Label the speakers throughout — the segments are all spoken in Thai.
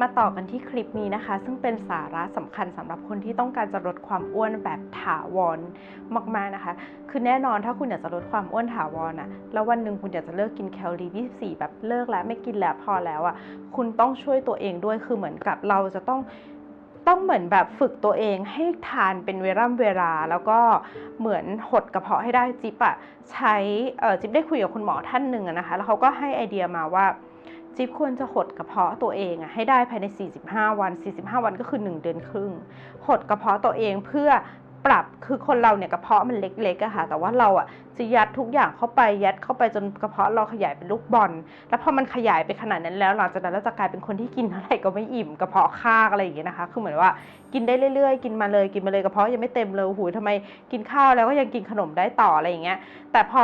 Speaker 1: มาต่อกันที่คลิปนี้นะคะ ซึ่งเป็นสาระสำคัญสำหรับคนที่ต้องการจะลดความอ้วนแบบถาวรมากๆนะคะ คือแน่นอนถ้าคุณอยากจะลดความอ้วนถาวรนะแล้ววันหนึ่งคุณอยากจะเลิกกินแคลอรี่24 แบบเลิกแล้วไม่กินแล้วพอแล้วอะคุณต้องช่วยตัวเองด้วยคือเหมือนกับเราจะต้อง ต้องเหมือนแบบฝึกตัวเองให้ทานเป็นเวลาเวลา แล้วก็เหมือนหดกระเพาะให้ได้จิ๊บอะใช้จิ๊บได้คุยกับคุณหมอท่านหนึ่งนะคะ แล้วเขาก็ให้ไอเดียมาว่าจิ๊บควรจะหดกระเพาะตัวเองอะให้ได้ภายใน 45 วัน 45 วันก็คือ 1 เดือนครึ่ง หดกระเพาะตัวเองเพื่อ ปรับคือคนเราเนี่ยกระเพาะมันเล็กๆอะค่ะ แต่ว่าเราอะจะยัดทุกอย่างเข้าไปยัดเข้าไปจนกระเพาะเราขยายเป็นลูกบอล แล้วพอมันขยายไปขนาดนั้นแล้วหลังจากนั้นเราจะกลายเป็นคนที่กินเท่าไหร่ก็ไม่อิ่มกระเพาะข้างอะไรอย่างเงี้ยนะคะ คือเหมือนว่ากินได้เรื่อยๆ กินมาเลยกินมาเลยกระเพาะยังไม่เต็มเลยหูยทำไมกินข้าวแล้วก็ยังกินขนมได้ต่ออะไรอย่างเงี้ย แต่พอ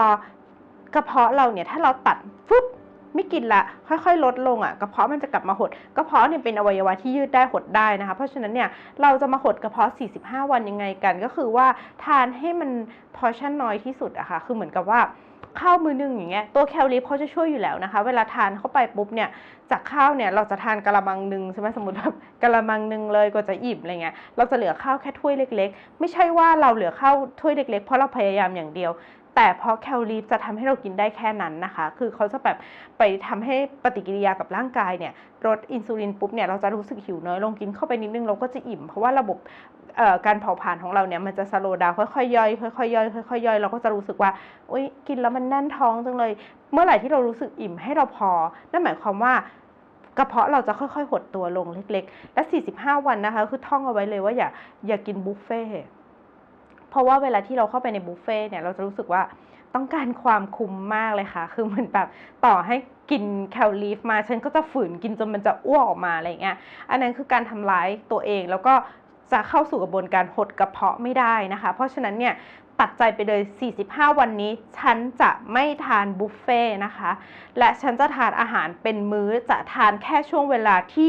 Speaker 1: กระเพาะเราเนี่ยถ้าเราตัดปุ๊บ ไม่กินละค่อยๆ ลดลงอะกระเพาะมันจะกลับมาหดกระเพาะเนี่ยเป็นอวัยวะที่ยืดได้หดได้นะคะ เพราะฉะนั้นเนี่ยเราจะมาหดกระเพาะ 45 วันยังไงกัน ก็คือว่าทานให้มันพอชั่นน้อยที่สุดอะคะ่ะคือเหมือนกับว่าข้าวมือหนึ่งอย่างเงี้ยตัวแคลอริฟเขาจะช่วยอยู่แล้วนะคะ เวลาทานเข้าไปปุ๊บเนี่ยจากข้าวเนี่ยเราจะทานกะละมังหนึ่งใช่ไหมสมมติแบบกะละมังหนึ่งเลยก็จะอิ่มอะไรเงี้ยเราจะเหลือข้าวแค่ถ้วยเล็ก ๆ ไม่ใช่ว่าเราเหลือข้าวถ้วยเล็กๆ เพราะเราพยายามอย่างเดียว แต่เพราะแคลอรี่จะทำให้เรากินได้แค่นั้นนะคะ คือเขาจะแบบไปทำให้ปฏิกิริยากับร่างกายเนี่ยลดอินซูลินปุ๊บเนี่ยเราจะรู้สึกหิวน้อยลงกินเข้าไปนิดนึงเราก็จะอิ่ม เพราะว่าระบบการเผาผลาญของเราเนี่ยมันจะสโลว์ดาวค่อยๆย่อยค่อยๆย่อยค่อยๆย่อยเราก็จะรู้สึกว่าอุ้ยกินแล้วมันแน่นท้องจังเลย เมื่อไหร่ที่เรารู้สึกอิ่มให้เราพอ นั่นหมายความว่ากระเพาะเราจะค่อยๆ หดตัวลงเล็กๆ และ 45 วันนะคะ คือท่องเอาไว้เลยว่าอย่าอย่ากินบุฟเฟ่ เพราะว่าเวลาที่เราเข้าไปในบุฟเฟ่ต์เนี่ยเราจะรู้สึกว่าต้องการความคุ้มมากเลยค่ะ คือเหมือนแบบต่อให้กินแคลลีฟมาฉันก็จะฝืนกินจนมันจะอ้วกออกมาอะไรอย่างเงี้ย อันนั้นคือการทำร้ายตัวเองแล้วก็จะเข้าสู่กระบวนการหดกระเพาะไม่ได้นะคะ เพราะฉะนั้นเนี่ยตัดใจไปเลย 45 วันนี้ ฉันจะไม่ทานบุฟเฟ่ต์นะคะ และฉันจะทานอาหารเป็นมื้อ จะทานแค่ช่วงเวลาที่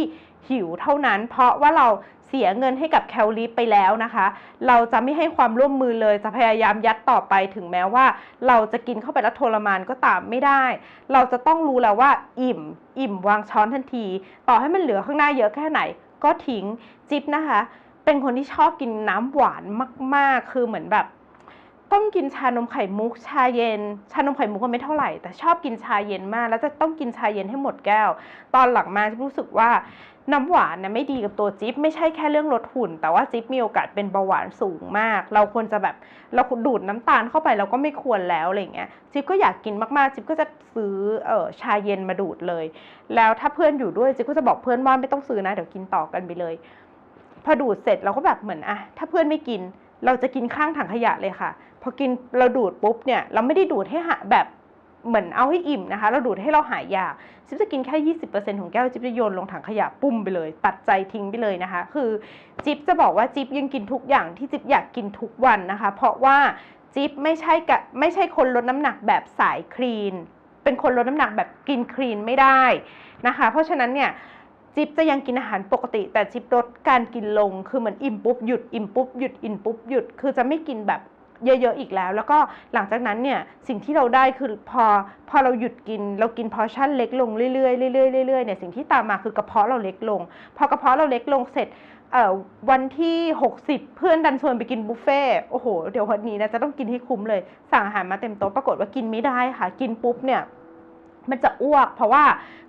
Speaker 1: หิวเท่านั้น เพราะว่าเรา เสียเงินให้กับแคลรีไปแล้วนะคะ เราจะไม่ให้ความร่วมมือเลยจะพยายามยัดต่อไปถึงแม้ว่า เราจะกินเข้าไปแล้วทรมานก็ตามไม่ได้ เราจะต้องรู้แล้วว่า อิ่ม อิ่มวางช้อนทันที ต่อให้มันเหลือข้างหน้าเยอะแค่ไหน ก็ทิ้งจิ๊บนะคะ เป็นคนที่ชอบกินน้ำหวานมาก ๆ คือเหมือนแบบ ต้องกินชานมไข่มุก ชาเย็น ชานมไข่มุกก็ไม่เท่าไหร่ แต่ชอบกินชาเย็นมาก แล้วจะต้องกินชาเย็นให้หมดแก้ว ตอนหลังมาจะรู้สึกว่าน้ำหวานนะไม่ดีกับตัวจิ๊บไม่ใช่แค่เรื่องลดหุ่น แต่ว่าจิ๊บมีโอกาสเป็นเบาหวานสูงมาก เราควรจะแบบเราดูดน้ำตาลเข้าไปเราก็ไม่ควรแล้วอะไรเงี้ยจิ๊บก็อยากกินมากๆ จิ๊บก็จะซื้อเออชาเย็นมาดูดเลย แล้วถ้าเพื่อนอยู่ด้วยจิ๊บก็จะบอกเพื่อนว่าไม่ต้องซื้อนะเดี๋ยวกินต่อกันไปเลย พอดูดเสร็จเราก็แบบเหมือนอะถ้าเพื่อนไม่กิน เราจะกินข้างถังขยะเลยค่ะ พอกินเราดูดปุ๊บเนี่ยเราไม่ได้ดูดให้หาแบบเหมือนเอาให้อิ่มนะคะ เราดูดให้เราหายอยากจิ๊บจะกินแค่ 20%ของแก้วจิ๊บจะโยนลงถังขยะปุ้มไปเลย ตัดใจทิ้งไปเลยนะคะ คือจิ๊บจะบอกว่าจิ๊บยังกินทุกอย่างที่จิ๊บอยากกินทุกวันนะคะ เพราะว่าจิ๊บไม่ใช่กะไม่ใช่คนลดน้ำหนักแบบสายคลีน เป็นคนลดน้ำหนักแบบกินคลีนไม่ได้นะคะ เพราะฉะนั้นเนี่ย จิ๊บจะยังกินอาหารปกติ แต่จิ๊บลดการกินลงคือเหมือนอิ่มปุ๊บหยุดอิ่มปุ๊บหยุดอิ่มปุ๊บหยุดคือจะไม่กินแบบเยอะๆอีกแล้ว แล้วก็หลังจากนั้นเนี่ยสิ่งที่เราได้คือพอพอเราหยุดกิน เรากินพอชั่นเล็กลงเรื่อยๆเรื่อยๆเรื่อยๆเนี่ยสิ่งที่ตามมาคือกระเพาะเราเล็กลง พอกระเพาะเราเล็กลงเสร็จเวันที่ 60 เพื่อนดันชวนไปกินบุฟเฟ่โอ้โห เดี๋ยววันนี้นะจะต้องกินให้คุ้มเลย สั่งอาหารมาเต็มโต๊ะปรากฏว่ากินไม่ได้ค่ะ กินปุ๊บเนี่ย มันจะอ้วก เพราะว่า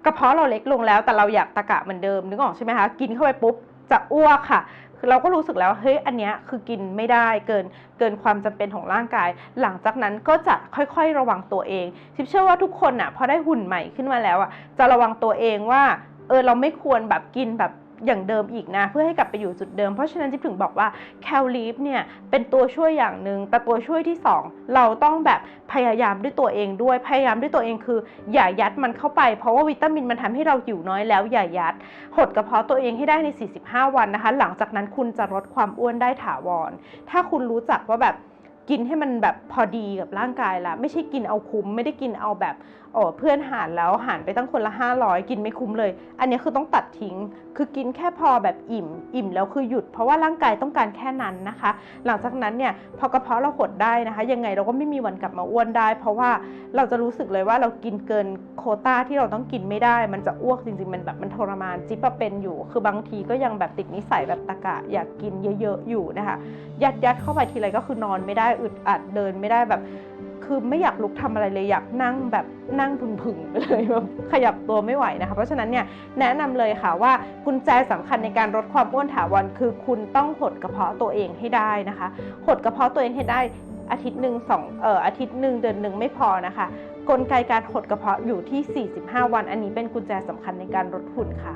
Speaker 1: กระเพาะเราเล็กลงแล้ว แต่เราอยากตะกะเหมือนเดิมนึกออกใช่ไหมคะกินเข้าไปปุ๊บจะอ้วกค่ะคือเราก็รู้สึกแล้วเฮ้ยอันเนี้ยคือกินไม่ได้เกินเกินความจำเป็นของร่างกาย หลังจากนั้นก็จะค่อยๆระวังตัวเองชิปเชื่อว่าทุกคนอะพอได้หุ่นใหม่ขึ้นมาแล้วอะจะระวังตัวเองว่าเออเราไม่ควรแบบกินแบบ อย่างเดิมอีกนะ เพื่อให้กลับไปอยู่จุดเดิม เพราะฉะนั้นจิ๊บถึงบอกว่าแคลลีฟเนี่ยเป็นตัวช่วยอย่างหนึ่งแต่ตัวช่วยที่สองเราต้องแบบพยายามด้วยตัวเองด้วยพยายามด้วยตัวเองคือ อย่ายัดมันเข้าไป เพราะว่าวิตามินมันทำให้เราหิวน้อยแล้วอย่ายัด หดกระเพาะตัวเองให้ได้ใน 45 วันนะคะ หลังจากนั้นคุณจะลดความอ้วนได้ถาวร ถ้าคุณรู้จักว่าแบบ กินให้มันแบบพอดีกับร่างกายละไม่ใช่กินเอาคุ้ม ไม่ได้กินเอาแบบโอ้เพื่อนหารแล้วหารไปตั้งคนละ 500 กินไม่คุ้มเลย อันนี้คือต้องตัดทิ้ง คือกินแค่พอแบบอิ่ม อิ่มแล้วคือหยุด เพราะว่าร่างกายต้องการแค่นั้นนะคะ หลังจากนั้นเนี่ยพอกระเพาะเราหดได้นะคะ ยังไงเราก็ไม่มีวันกลับมาอ้วนได้ เพราะว่าเราจะรู้สึกเลยว่าเรากินเกินโคต้าที่เราต้องกินไม่ได้ มันจะอ้วกจริงๆมันแบบมันทรมานจิ๊บเป็นอยู่ คือบางทีก็ยังแบบติดนิสัยแบบตะกะอยากกินเยอะๆอยู่นะคะยัดยัดเข้าไปทีไรก็คือนอนไม่ได้อึดอัดเดินไม่ได้แบบ คือไม่อยากลุกทำอะไรเลยอยากนั่งแบบนั่งพึ่งๆไปเลยแบบขยับตัวไม่ไหวนะคะ เพราะฉะนั้นเนี่ยแนะนำเลยค่ะว่ากุญแจสำคัญในการลดความอ้วนถาวรคือคุณต้องหดกระเพาะตัวเองให้ได้นะคะหดกระเพาะตัวเองให้ได้อาทิตย์หนึ่งสองเอ่ออาทิตย์หนึ่งเดือนหนึ่งไม่พอนะคะ กลไกการหดกระเพาะอยู่ที่ 45 วัน อันนี้เป็นกุญแจสำคัญในการลดหุ่นค่ะ